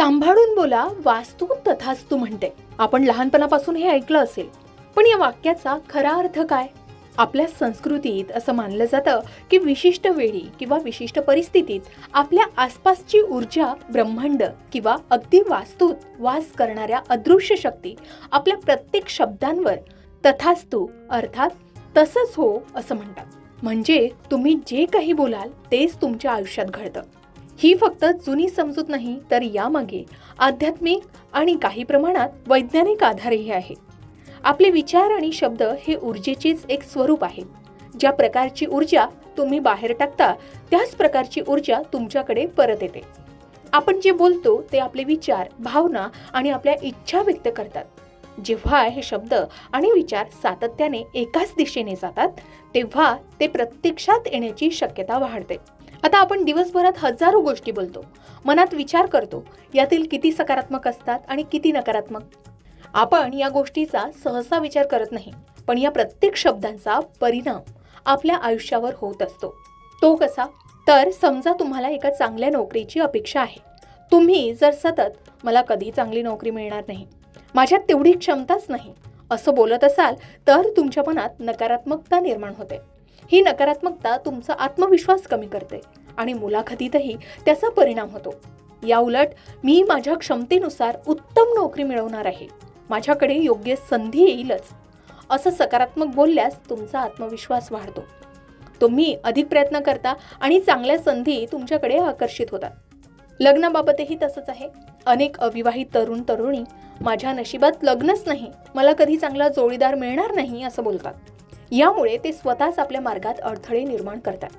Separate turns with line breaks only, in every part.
सांभाळून बोला वास्तू तथास्तू म्हणते. आपण लहानपणापासून हे ऐकलं असेल. पण या वाक्याचा खरा अर्थ काय? आपल्या संस्कृतीत असं मानलं जातं की विशिष्ट वेळी किंवा विशिष्ट परिस्थितीत आपल्या आसपासची ऊर्जा ब्रह्मांड किंवा अगदी वास्तूत वास करणाऱ्या अदृश्य शक्ती आपल्या प्रत्येक शब्दांवर तथास्तू अर्थात तसंच हो असं म्हणतात. म्हणजे तुम्ही जे काही बोलाल तेच तुमच्या आयुष्यात घडतं. ही फक्त जुनी समजूत नाही तर यामागे आध्यात्मिक आणि काही प्रमाणात वैज्ञानिक आधारही आहे. आपले विचार आणि शब्द हे ऊर्जेचेच एक स्वरूप आहे. ज्या प्रकारची ऊर्जा तुम्ही बाहेर टाकता त्याच प्रकारची ऊर्जा तुमच्याकडे परत येते. आपण जे बोलतो ते आपले विचार भावना आणि आपल्या इच्छा व्यक्त करतात. जेव्हा हे शब्द आणि विचार सातत्याने एकाच दिशेने जातात तेव्हा ते प्रत्यक्षात येण्याची शक्यता वाढते. आता आपण दिवसभरात हजारो गोष्टी बोलतो मनात विचार करतो यातील किती सकारात्मक असतात आणि किती नकारात्मक? आपण या गोष्टीचा सहसा विचार करत नाही पण या प्रत्येक शब्दांचा परिणाम आपल्या आयुष्यावर होत असतो. तो कसा? तर समजा तुम्हाला एका चांगल्या नोकरीची अपेक्षा आहे. तुम्ही जर सतत मला कधी चांगली नोकरी मिळणार नाही माझ्यात तेवढी क्षमताच नाही असं बोलत असाल तर तुमच्या मनात नकारात्मकता निर्माण होते. ही नकारात्मकता तुमचा आत्मविश्वास कमी करते आणि मुलाखतीतही त्याचा परिणाम होतो. या उलट मी माझ्या क्षमतेनुसार उत्तम नोकरी मिळवणार आहे. माझ्याकडे योग्य संधी येईलच. असं सकारात्मक बोलल्यास तुमचा आत्मविश्वास वाढतो. तुम्ही अधिक प्रयत्न करता आणि चांगल्या संधी तुमच्याकडे आकर्षित होतात. लग्नाबाबतही तसंच आहे. अनेक अविवाहित तरुण तरुणी माझ्या नशिबात लग्नच नाही. मला कधी चांगला जोडीदार मिळणार नाही असं बोलतात. यामुळे ते स्वतःच आपल्या मार्गात अडथळे निर्माण करतात.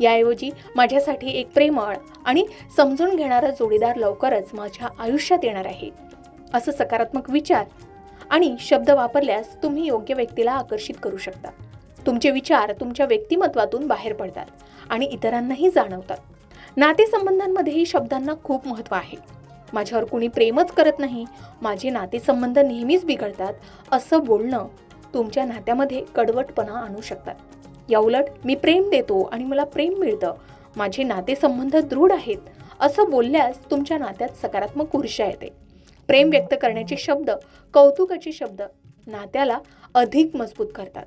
याऐवजी माझ्यासाठी एक प्रेमळ आणि समजून घेणारा जोडीदार लवकरच माझ्या आयुष्यात येणार आहे. असं सकारात्मक विचार आणि शब्द वापरल्यास तुम्ही योग्य व्यक्तीला आकर्षित करू शकता. तुमचे विचार तुमच्या व्यक्तिमत्वातून बाहेर पडतात आणि इतरांनाही जाणवतात. नातेसंबंधांमध्येही शब्दांना खूप महत्त्व आहे. माझ्यावर कुणी प्रेमच करत नाही माझे नातेसंबंध नेहमीच बिघडतात असं बोलणं तुमच्या नात्यामध्ये कडवटपणा आणू शकतात. याउलट मी प्रेम देतो आणि मला प्रेम मिळतं. माझे नातेसंबंध दृढ आहेत असं बोलल्यास तुमच्या नात्यात सकारात्मक ऊर्जा येते. प्रेम व्यक्त करण्याचे शब्द कौतुकाचे शब्द नात्याला अधिक मजबूत करतात.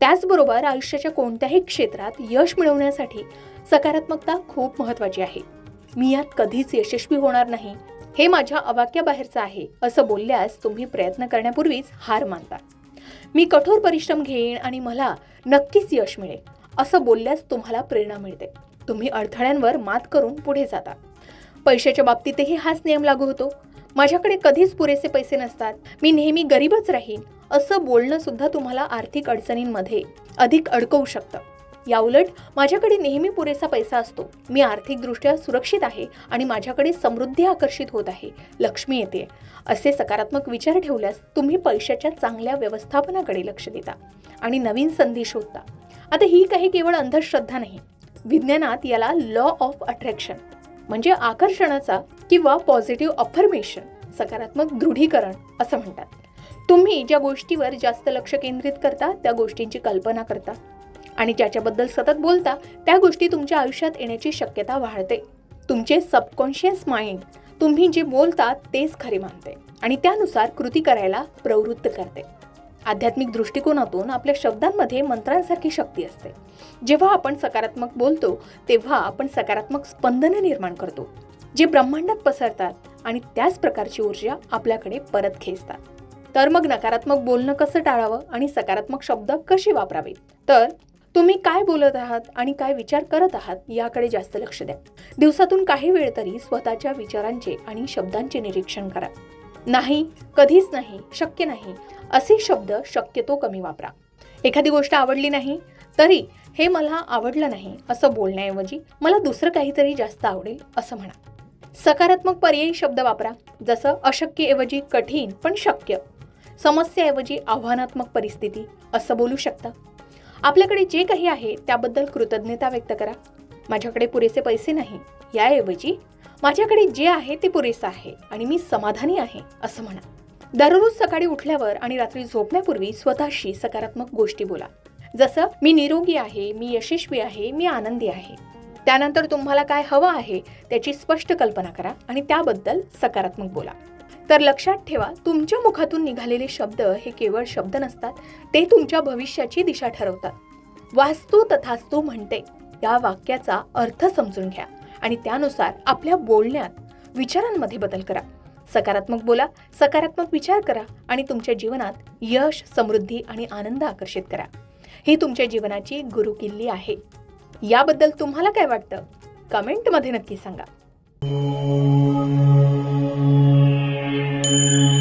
त्याचबरोबर आयुष्याच्या कोणत्याही क्षेत्रात यश मिळवण्यासाठी सकारात्मकता खूप महत्वाची आहे. मी यात कधीच यशस्वी होणार नाही. हे माझ्या अवाक्याबाहेरचं आहे असं बोलल्यास तुम्ही प्रयत्न करण्यापूर्वीच हार मानता. मी कठोर परिश्रम घेईन आणि मला नक्कीच यश मिळेल. असं बोलल्यास तुम्हाला प्रेरणा मिळते. तुम्ही अडथळ्यांवर मात करून पुढे जाता. पैशाच्या बाबतीतही हाच नियम लागू होतो. माझ्याकडे कधीच पुरेसे पैसे नसतात. मी नेहमी गरीबच राहीन. असं बोलणं सुद्धा तुम्हाला आर्थिक अडचणींमध्ये अधिक अडकवू शकतं. याउलट माझ्याकडे नेहमी पुरेसा पैसा असतो. मी आर्थिकदृष्ट्या सुरक्षित आहे आणि माझ्याकडे समृद्धी आकर्षित होत आहे. लक्ष्मी येते. असे सकारात्मक विचार ठेवल्यास तुम्ही पैशाच्या चांगल्या व्यवस्थापनाकडे लक्ष देता आणि नवीन संधी शोधता. आता ही काही केवळ अंधश्रद्धा नाही. विज्ञानात याला लॉ ऑफ अट्रॅक्शन म्हणजे आकर्षणाचा किंवा पॉझिटिव्ह अफर्मेशन सकारात्मक दृढीकरण असं म्हणतात. तुम्ही ज्या गोष्टीवर जास्त लक्ष केंद्रित करता त्या गोष्टींची कल्पना करता. आणि ज्याच्याबद्दल सतत बोलता त्या गोष्टी तुमच्या आयुष्यात येण्याची शक्यता वाढते. तुमचे सबकॉन्शियस माइंड तुम्ही जे बोलता तेच खरे मानते आणि त्यानुसार कृती करायला प्रवृत्त करते. आध्यात्मिक दृष्टिकोनातून आपल्या शब्दांमध्ये मंत्रांसारखी शक्ती असते. जेव्हा आपण सकारात्मक बोलतो तेव्हा आपण सकारात्मक स्पंदनं निर्माण करतो जे ब्रह्मांडात पसरतात आणि त्याच प्रकारची ऊर्जा आपल्याकडे परत खेचतात. तर मग नकारात्मक बोलणं कसं टाळावं आणि सकारात्मक शब्द कसे वापरावेत? तर तुम्ही काय बोलत आहात आणि काय विचार करत आहात याकडे जास्त लक्ष द्या. दिवसातून काही वेळ तरी स्वतःच्या विचारांचे आणि शब्दांचे निरीक्षण करा. नाही कधीच नाही शक्य नाही असे शब्द शक्यतो कमी वापरा. एखादी गोष्ट आवडली नाही तरी हे मला आवडलं नाही असं बोलण्याऐवजी मला दुसरं काहीतरी जास्त आवडेल असं म्हणा. सकारात्मक पर्यायी शब्द वापरा जसं अशक्यऐवजी कठीण पण शक्य. समस्याऐवजी आव्हानात्मक परिस्थिती असं बोलू शकता. आपल्याकडे जे काही आहे त्याबद्दल कृतज्ञता व्यक्त करा. माझ्याकडे पुरेसे पैसे नाही. याऐवजी माझ्याकडे जे आहे ते पुरेसं आहे आणि मी समाधानी आहे असं म्हणा. दररोज सकाळी उठल्यावर आणि रात्री झोपण्यापूर्वी स्वतःशी सकारात्मक गोष्टी बोला. जसं मी निरोगी आहे मी यशस्वी आहे मी आनंदी आहे. त्यानंतर तुम्हाला काय हवं आहे त्याची स्पष्ट कल्पना करा आणि त्याबद्दल सकारात्मक बोला. तर लक्षात ठेवा तुमच्या मुखातून निघालेले शब्द हे केवळ शब्द नसतात ते तुमच्या भविष्याची दिशा ठरवतात. वास्तू तथास्तू म्हणते या वाक्याचा अर्थ समजून घ्या आणि त्यानुसार आपल्या बोलण्यात विचारांमध्ये बदल करा. सकारात्मक बोला सकारात्मक विचार करा आणि तुमच्या जीवनात यश समृद्धी आणि आनंद आकर्षित करा. ही तुमच्या जीवनाची गुरुकिल्ली आहे. याबद्दल तुम्हाला काय वाटतं? कमेंटमध्ये नक्की सांगा. Música